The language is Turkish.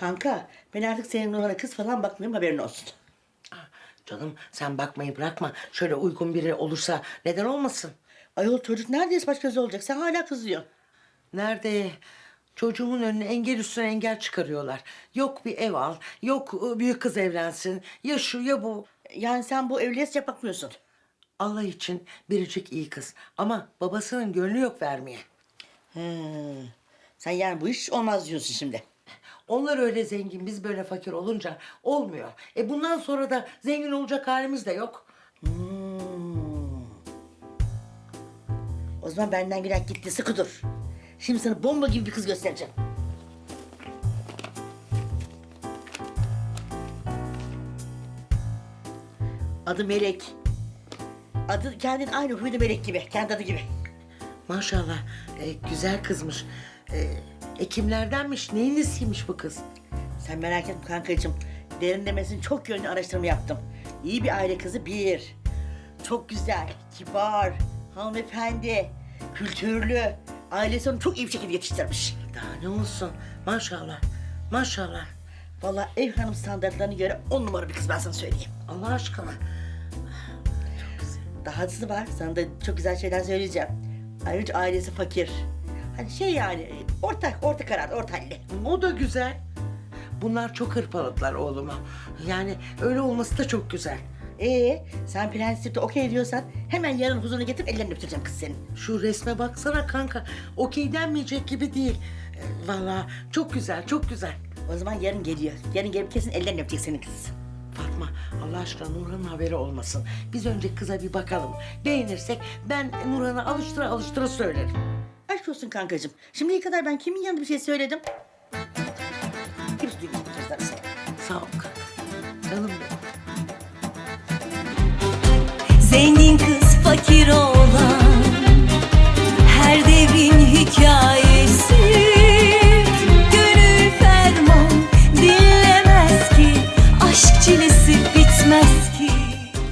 Kanka ben artık senin Nurhan'a kız falan bakmıyorum haberin olsun. Canım sen bakmayı bırakma. Şöyle uygun biri olursa neden olmasın? Ayol çocuk neredeyse baş göz olacak. Sen hala kızıyorsun. Nerede? Çocuğumun önüne engel üstüne engel çıkarıyorlar. Yok bir ev al, yok ıı, büyük kız evlensin. Ya şu ya bu. Yani sen bu evliliğe sıcak bakmıyorsun. Allah için biricik iyi kız. Ama babasının gönlü yok vermeye. Sen yani bu iş olmaz diyorsun şimdi. Onlar öyle zengin, biz böyle fakir olunca olmuyor. E bundan sonra da zengin olacak halimiz de yok. O zaman benden gelen gitti sıkı dur. Şimdi sana bomba gibi bir kız göstereceğim. Adı Melek. Adı kendin aynı huydu Melek gibi. Kendi adı gibi. Maşallah e, güzel kızmış. E, e, kimlerdenmiş, neyin bu kız? Sen merak etme kankacığım. Derinlemesine çok yönlü araştırma yaptım. İyi bir aile kızı bir. Çok güzel, kibar, hanımefendi, kültürlü. Ailesi onu çok iyi bir şekilde yetiştirmiş. Daha ne olsun maşallah, maşallah. Vallahi ev hanım standartlarına göre on numara bir kız ben sana söyleyeyim. Allah aşkına. Dahası var, sana da çok güzel şeyler söyleyeceğim. Ayrıca ailesi fakir. Hani şey yani, ortak, orta karar, orta halli. O da güzel. Bunlar çok hırpaladılar oğluma. Yani öyle olması da çok güzel. Ee, sen prensipte okey diyorsan hemen yarın huzuruna getirip ellerini öptüreceğim kız senin. Şu resme baksana kanka. Okey denmeyecek gibi değil. E, Vallahi çok güzel, çok güzel. O zaman yarın geliyor. Yarın gelip kesin ellerini öpecek senin kız. Fatma Allah aşkına Nurhan'ın haberi olmasın. Biz önce kıza bir bakalım. Beğenirsek ben Nurhan'a alıştıra alıştıra söylerim aşk olsun kankacığım. Şimdiye kadar ben kimin yanında bir şey söyledim? Kimse duymadı kızlar işte. Sağ ol kanka. Canım benim. Zengin